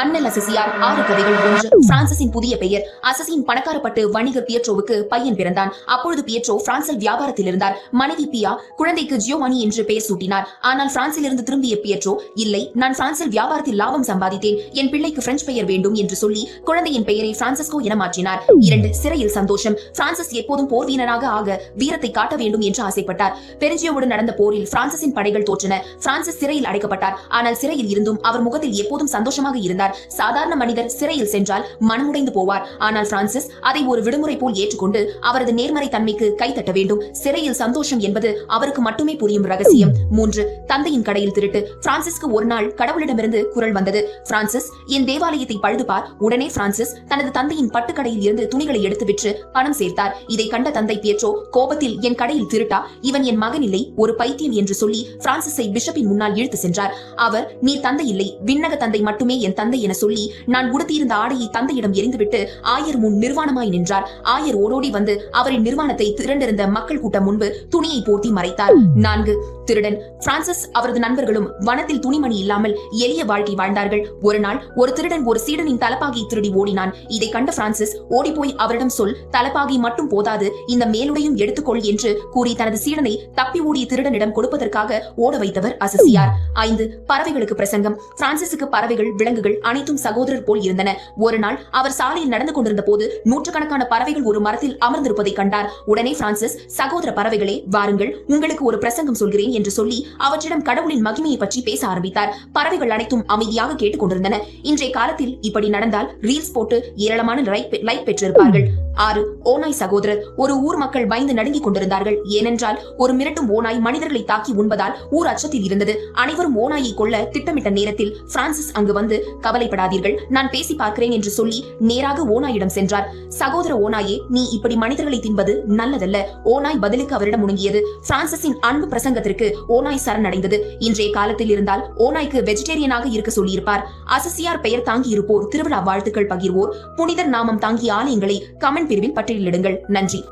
அண்ணல் அசசியார் ஆறு கதைகள் ஒன்று. பிரான்சிஸின் புதிய பெயர். அசசியின் பணக்காரப்பட்டு வணிக பியட்ரோவுக்கு பையன் பிறந்தான். அப்பொழுது பியட்ரோ பிரான்சில் வியாபாரத்தில் இருந்தார். மனைவி பியா குழந்தைக்கு ஜியோமணி என்று பெயர் சூட்டினார். ஆனால் பிரான்சில் இருந்து திரும்பிய பியட்ரோ இல்லை நான் பிரான்சில் வியாபாரத்தில் லாபம் சம்பாதித்தேன். என் பிள்ளைக்கு பிரெஞ்சு பெயர் வேண்டும் என்று சொல்லி குழந்தையின் பெயரை பிரான்சிஸ்கோ என மாற்றினார். இரண்டு சிறையில் சந்தோஷம். பிரான்சிஸ் எப்போதும் போர் வீரனாக ஆக வீரத்தை காட்ட வேண்டும் என்று ஆசைப்பட்டார். பெருஜியோவுடன் நடந்த போரில் பிரான்சிஸின் படைகள் தோற்றன. பிரான்சிஸ் சிறையில் அடைக்கப்பட்டார். ஆனால் சிறையில் இருந்தும் அவர் முகத்தில் எப்போதும் சந்தோஷமாக இருந்தார். கொண்டார். சாதாரண மனிதர் சிறையில் சென்றால் மனமுடைந்து போவார். ஆனால் பிரான்சிஸ் அதை ஒரு விடுமுறை போல் ஏற்றுக்கொண்டு அவரது நேர்மறை தன்மைக்கு கைத்தட்ட வேண்டும். சிறையில் சந்தோஷம் என்பது அவருக்கு மட்டுமே புரியும் ரகசியம். மூன்று தந்தையின் கடையில் திருட்டு. பிரான்சிஸ்க்கு ஒரு நாள் கடவுளிடமிருந்து குரல் வந்தது. பிரான்சிஸ் என் தேவாலயத்தை பழுதுபார். உடனே பிரான்சிஸ் தனது தந்தையின் பட்டுக்கடையில் இருந்து துணிகளை எடுத்து விற்று பணம் சேர்த்தார். இதை கண்ட தந்தை பியட்ரோ கோபத்தில் என் கடையில் திருட்டா? இவன் என் மகன் இல்லை. ஒரு பைத்தியம் என்று சொல்லி பிரான்சிஸை பிஷப்பின் முன்னால் இழுத்து சென்றார். அவர் நீ தந்தை இல்லை. விண்ணக தந்தை மட்டுமே என் தந்தை என சொல்லி நான் உடுத்தியிருந்த ஆடையை தந்தையிடம் எரிந்துவிட்டு ஆயர் முன் நிர்வாணமாய் நின்றார். ஆயர் ஓடோடி வந்து அவரின் நிர்வாணத்தை திரண்டிருந்த மக்கள் கூட்டம் முன்பு துணியை போர்த்தி மறைத்தார். நான்கு திருடன். பிரான்சிஸ் அவரது நண்பர்களும் வனத்தில் துணிமணி இல்லாமல் எளிய வாழ்க்கை வாழ்ந்தார்கள். ஒரு நாள் ஒரு திருடன் ஒரு சீடனின் தலப்பாகை திருடி ஓடினான். இதை கண்ட பிரான்சிஸ் ஓடிப்போய் அவரிடம் சொல். தலப்பாகி மட்டும் போதாது. இந்த மேலுடையும் எடுத்துக்கொள் என்று கூறி தனது சீடனை தப்பி ஓடிய திருடனிடம் கொடுப்பதற்காக ஓட வைத்தவர் அசசியார். ஐந்து பறவைகளுக்கு பிரசங்கம். பிரான்சிஸுக்கு பறவைகள் விலங்குகள் அனைத்தும் சகோதரர் போல் இருந்தன. ஒரு நாள் அவர் சாலையில் நடந்து கொண்டிருந்த போது நூற்றுக்கணக்கான பறவைகள் ஒரு மரத்தில் அமர்ந்திருப்பதை கண்டார். உடனே பிரான்சிஸ் சகோதர பறவைகளே வாருங்கள். உங்களுக்கு ஒரு பிரசங்கம் சொல்கிறேன் என்று சொல்லி அவற்றிடம் கடவுளின் மகிமையை பற்றி பேச ஆரம்பித்தார். பறவைகள் அனைத்தும் அமைதியாக கேட்டுக் கொண்டிருந்தன. இன்றைய காலத்தில் இப்படி நடந்தால் ரீல்ஸ் போட்டு ஏராளமான லைக் லைக் பெற்றிருப்பார்கள். ஆறு ஓனாய் சகோதரர் ஒரு ஊர் மக்கள் பயந்து நடுங்கிக் கொண்டிருந்தார்கள். ஏனென்றால் ஒரு மிரட்டும் ஓனாய் மனிதர்களை தாக்கி உண்பதால் ஊர் அச்சத்தில் இருந்தது. அனைவரும் ஓனாயை கொள்ள திட்டமிட்ட நேரத்தில் பிரான்சிஸ் அங்கு வந்து கவலைப்படாதீர்கள். நான் பேசி பார்க்கிறேன் என்று சொல்லி நேராக ஓனாயிடம் சென்றார். சகோதர ஓனாயே நீ இப்படி மனிதர்களை தின்பது நல்லதல்ல. ஓனாய் பதிலுக்கு அவரிடம் முணங்கியது பிரான்சிஸின் அன்பு பிரசங்கத்திற்கு ஓனாய் சரணடைந்தது. இன்றைய காலத்தில் இருந்தால் ஓனாய்க்கு வெஜிடேரியனாக இருக்க சொல்லியிருப்பார். அசசியார் பெயர் தாங்கி இருப்போர் திருவிழா வாழ்த்துக்கள் பகிர்வோர். புனிதர் நாமம் தாங்கிய ஆலயங்களை கமெண்ட் கமெண்ட் பிரிவில் பட்டியலிடுங்கள். நன்றி.